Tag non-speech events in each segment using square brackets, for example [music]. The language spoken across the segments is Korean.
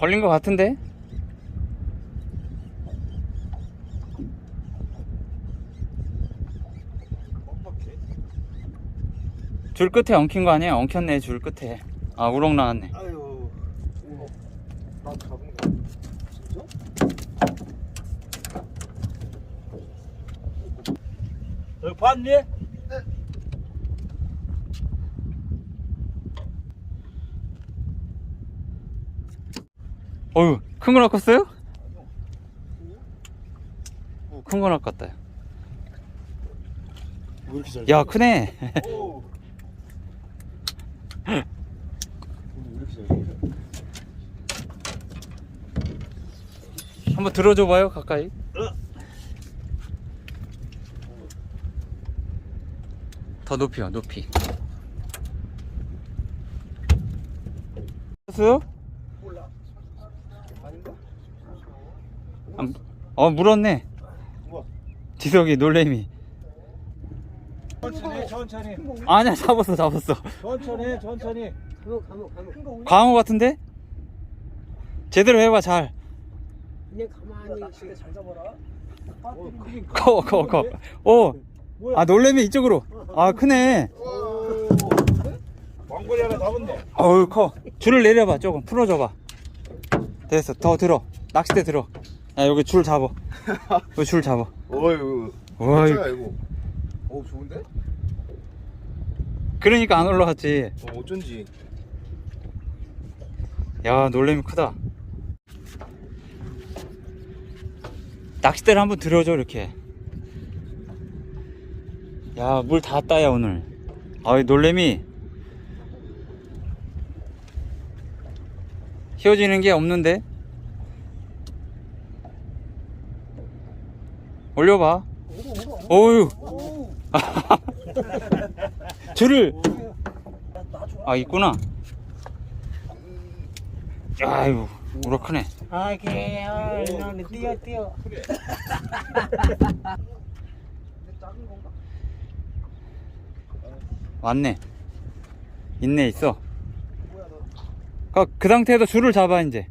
걸린 것 같은데? 줄 끝에 엉킨 거 아니야? 엉켰네 줄 끝에 아 우럭 나왔네? 여기 봤니? 어휴 큰 거 낚았어요? 큰거 낚았다 왜 이렇게 잘? 야 크네 오. 오늘 왜 이렇게 잘? 잡냐? 한번 들어줘 봐요 가까이 더 높이요 높이 었어요 몰라. 아닌가? 어 물었네. 우와. 지석이 놀래미. 천천히 천천히. 아니야 잡았어 잡았어. 천천히 천천히. 감옥 감옥 감옥. 광어 같은데? 제대로 해봐 잘. 그냥 가만히 낚시대 잘 잡아라. 어, 크긴 크. 커커 커. 오! 뭐야? 아 놀래미 이쪽으로. 아 크네. 왕고리 하나 잡았네. 어우 커. 줄을 내려봐 조금. 풀어줘봐. 됐어 더 들어. 낚싯대 들어 야 여기 줄 잡아. [laughs] 여기 줄 잡아. 어휴 어이. 진짜야 이거. 어 좋은데? 그러니까 안 올라갔지. 어 어쩐지. 야 놀래미 크다. 낚싯대를 한번 들어줘 이렇게. 야 물 다 따야 오늘. 아이 놀래미. 휘어지는 게 없는데 올려봐. 어휴. [laughs] 줄을. 아 있구나. 아유 우럭 크네. 아 개야 나는 뛰어 뛰어. [laughs] 왔네. 있네 있어. 그, 그 상태에서 줄을 잡아 이제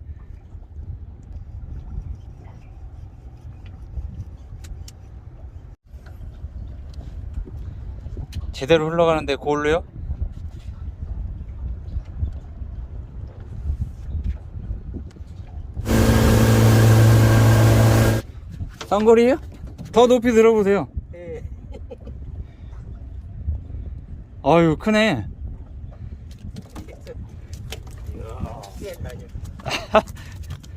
제대로 흘러가는데 고울로요? 쌍거리에요? 더 높이 들어보세요 예. 아유 크네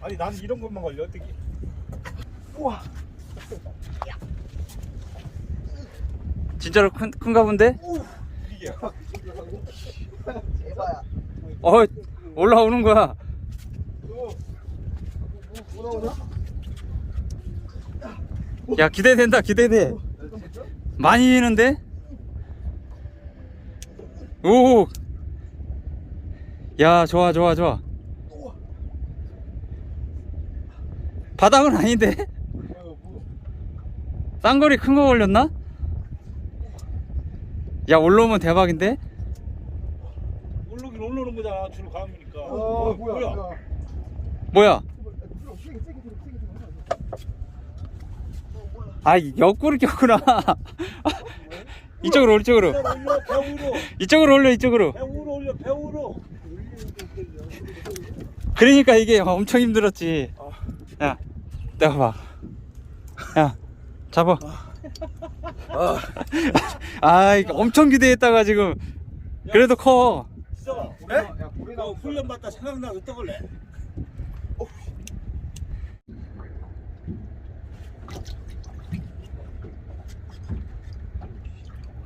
아니 난 이런 것만 걸려 어떻게? 우와. 진짜로 큰, 큰가 본데? 어 올라오는 거야? 야 기대된다 기대돼 많이 이는데 오 야 좋아 좋아 좋아 바닥은 아닌데 쌍거리 큰 거 걸렸나? 야 올라오면 대박인데? 올라오긴 올라오는 거잖아 줄 감으니까. 어 뭐야 뭐야 뭐야 들어 아 옆구리 꼈구나 [laughs] 이쪽으로 이쪽으로 올려 배우로 이쪽으로 올려 이쪽으로 배우로 올려 배우로. 그러니까 이게 엄청 힘들었지. 야, 내가 봐. 야, 잡아. [laughs] 아, 이거 엄청 기대했다가 지금. 그래도 커. 에? 야 우리가 훈련 받다 생각나 어떤 걸래?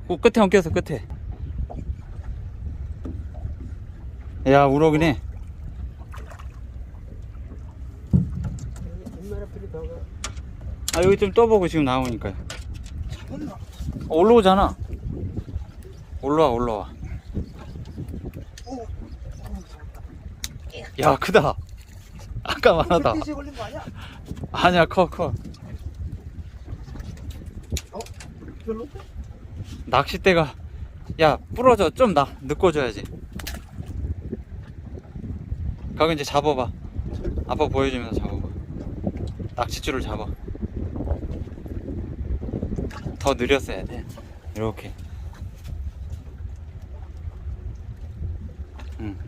꼭 끝에 엉켰어, 끝에. 야, 우럭이네. 아, 여기 좀 떠보고 지금 나오니까요. 어, 올라오잖아. 올라와, 올라와. 야 크다. 아까 많았다. 햇빛이 걸린 거 아니야? 아니야 커커. 별로? 낚싯대가 야 부러져. 좀나 늦고 줘야지. 가고 이제 잡아봐. 아빠 보여주면서 잡아봐. 낚싯줄을 잡아 더 느렸어야 돼. 이렇게. 응.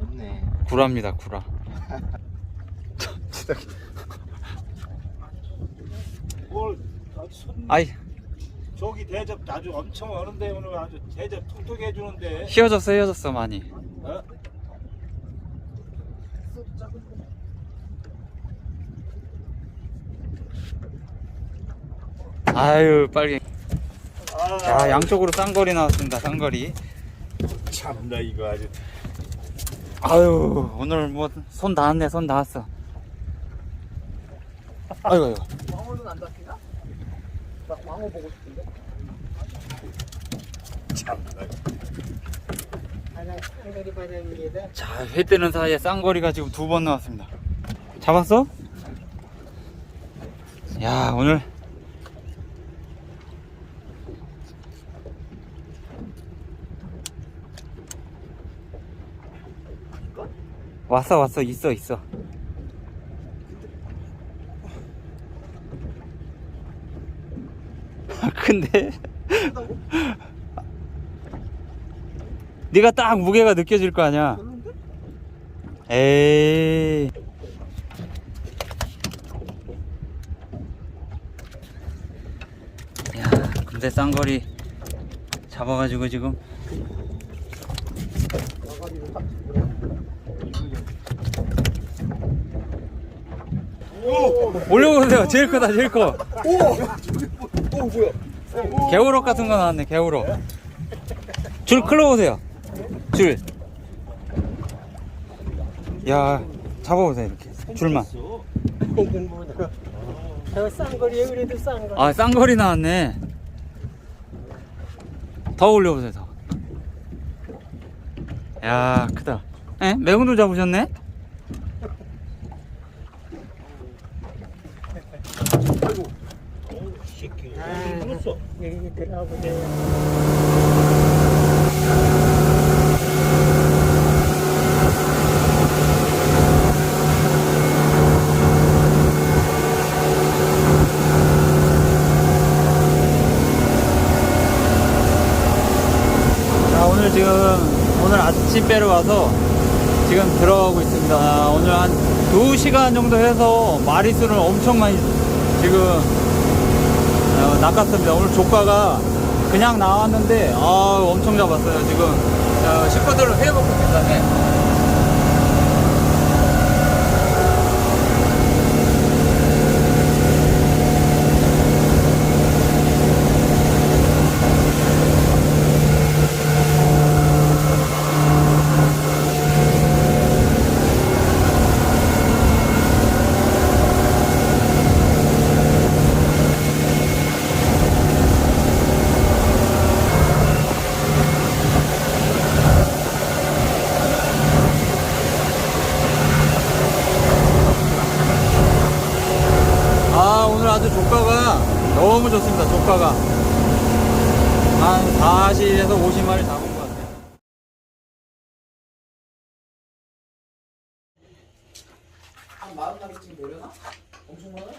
없네. 구라입니다 구라. 뭘 아, 손, 아이. 저기 대접 아주 엄청 어는데 오늘 아주 대접 톡톡 해주는데. 휘어졌어 휘어졌어 많이. 어? 아유 빨리 아, 자 양쪽으로 쌍거리 나왔습니다 쌍거리 참나 이거 아주 아유 오늘 뭐 손 닿았네 손 닿았어 아이고 아이고 광어는 안 닿히나? 나 광어 보고 싶은데. 참나 자, 회 뜨는 사이에 쌍거리가 지금 두 번 나왔습니다. 잡았어? 야, 오늘. 왔어, 왔어, 있어, 있어. 근데 [laughs] 네가 딱 무게가 느껴질 거 아니야. 에이. 야, 근데 쌍거리 잡아가지고 지금. 올려보세요. 제일 크다, 제일 커. 오! 오 뭐야? 개우럭 같은 거 나왔네, 개우럭. 줄 클러보세요. 줄. 야, 잡아보세요, 이렇게. 줄만. 저 쌍거리에 그래도 쌍거리 아, 쌍거리 나왔네. 더 올려보세요, 더. 야, 크다. 에? 매운도 잡으셨네? 아, 여기 지금, 오늘 아침 빼러 와서 지금 들어가고 있습니다. 아, 오늘 한 2시간 정도 해서 마리수를 엄청 많이 지금 어, 낚았습니다. 오늘 조과가 그냥 나왔는데, 아, 엄청 잡았어요. 지금 어, 식구들을 회 먹고 있습니다. 회. 아 오늘 아주 조과가 너무 좋습니다 조과가 한 40에서 50마리 잡은 것 같아요 한 마흔 마리쯤 되려나? 엄청 많아?